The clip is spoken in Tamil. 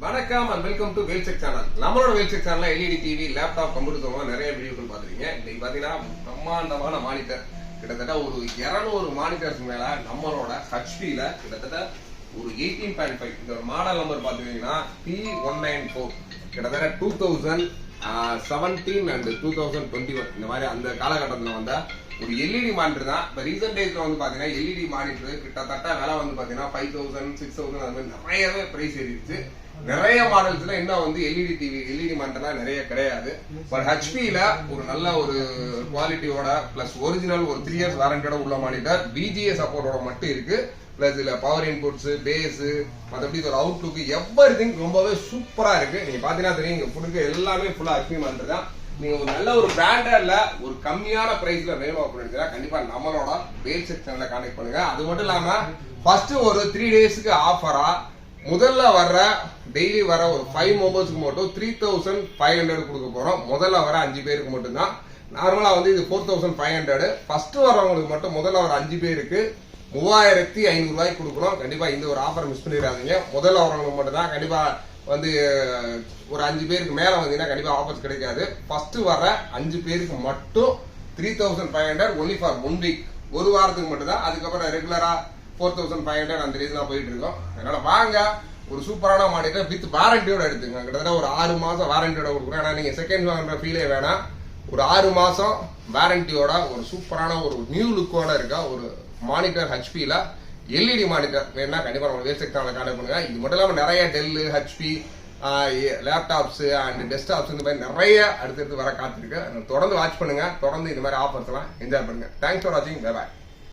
வணக்கம் அண்ட் வெல்கம் டு வேல்செக் சேனல் நம்மளோட வேல்செக் சேனல்ல எல்இடி டிவி லேப்டாப் கம்ப்யூட்டர் சம்பந்தமா நிறைய வீடியோக்கள் பாத்துருக்கீங்க இன்னைக்கு பாத்தீங்கன்னா பிரம்மாண்டமான மானிட்டர் கிட்டத்தட்ட ஒரு 200 மானிட்டர்ஸ் மேல நம்மளோட ஹெச்பில கிட்டத்தட்ட ஒரு எயிட்டீன் பாயிண்ட் ஃபைவ் இந்த மாடல் நம்பர் பாத்தீங்கன்னா பி ஒன் நைன் ஃபோர் கிட்டத்தட்ட two thousand seventeen and two thousand twenty one இந்த மாதிரி அந்த காலகட்டத்தில் வந்த ஒரு எல்இடி மானிட்டர் தான் இப்போ ரீசெண்ட் டேஸ்ல வந்து பாத்தீங்கன்னா எல்இடி மானிட்டர் கிட்டத்தட்ட விலை வந்து பாத்தீங்கன்னா ஃபைவ் தௌசண்ட் சிக்ஸ் தௌசண்ட் அந்த மாதிரி நிறையவே பிரைஸ் ஏறிடுச்சு. நிறைய மாடல்ஸ்ல இன்னும் வந்து எல்இடி டிவி எல்இடி மானிட்டர்லாம் நிறைய கிடையாது. பட் ஹெச்பியில ஒரு நல்ல ஒரு குவாலிட்டியோட பிளஸ் ஒரிஜினல் ஒரு த்ரீ இயர்ஸ் வாரண்டியோட உள்ள மானிட்டர் பிஜிஏ சப்போர்ட்டோட மட்டும் இருக்கு. பிளஸ் இதுல பவர் இன்புட்ஸ் பேஸ் மற்றபடி ஒரு அவுட்லுக்கு எவ்ரி திங் ரொம்பவே சூப்பரா இருக்கு. நீங்க பாத்தீங்கன்னா தெரியும் இங்க கொடுக்க எல்லாமே ஃபுல்லா ஹெச்பி மானிட்டர் தான் நீங்க ஒரு நல்ல ஒரு பிராண்டட்ல ஒரு கம்மியான பிரைஸ்ல வேணும் அப்படின்னு கண்டிப்பா நம்மளோட பேல் செக்ஷன்ல கான்டெக்ட் பண்ணுங்க. அது மட்டும் இல்லாம ஃபர்ஸ்ட் ஒரு த்ரீ டேஸ்க்கு ஆஃபரா முதல்ல வர்ற டெய்லி வர ஒரு ஃபைவ் மெம்பர்ஸ்க்கு மட்டும் த்ரீ தௌசண்ட் ஃபைவ் ஹண்ட்ரட் கொடுக்க போறோம். முதல்ல வர அஞ்சு பேருக்கு மட்டும்தான். நார்மலா வந்து இது four thousand five hundred first வரவங்களுக்கு மட்டும் முதல்ல வர அஞ்சு பேருக்கு மூவாயிரத்தி ஐநூறு ரூபாய்க்கு கொடுக்குறோம் கண்டிப்பா இந்த ஒரு ஆஃபர் மிஸ் பண்ணிடாதீங்க. முதல்ல வரவங்களுக்கு மட்டும் தான் கண்டிப்பா வந்து ஒரு அஞ்சு பேருக்கு மேல வந்தீங்கன்னா கண்டிப்பா ஆஃபர்ஸ் கிடைக்காது. ஃபர்ஸ்ட் வர அஞ்சு பேருக்கு மட்டும் three thousand five hundred only for one week ஒரு வாரத்துக்கு மட்டும்தான். அதுக்கப்புறம் ரெகுலரா ஃபோர் தௌசண்ட் ஃபைவ் ஹண்ட்ரட் அந்த ரீசனாக போயிட்டு இருக்கோம் அதனால வாங்க. ஒரு சூப்பரான மானிட்டர் வித் வாரண்டியோட எடுத்துங்க கிட்டத்தட்ட ஒரு ஆறு மாசம் வாரண்டியோட கொடுக்குறோம் ஏன்னா நீங்க செகண்ட் வாங்குற ஃபீலே வேணாம். ஒரு ஆறு மாசம் வாரண்டியோட ஒரு சூப்பரான ஒரு நியூ லுக்கோட இருக்கா ஒரு மானிட்டர் ஹெச்பியில் எல்இடி மானிட்டர் வேணும்னா கண்டிப்பாக நம்ம வேஸ்ட் செக்டாரில் கான்டக்ட் பண்ணுங்க. இது மட்டும் இல்லாமல் நிறைய Dell HP laptops and desktops இந்த மாதிரி நிறைய அடுத்தடுத்து வர காத்திருக்கு. தொடர்ந்து வாட்ச் பண்ணுங்க. தொடர்ந்து இந்த மாதிரி ஆஃபர்ஸ் எல்லாம் என்ஜாய் பண்ணுங்க. தேங்க்ஸ் ஃபார் வாட்சிங் பாய்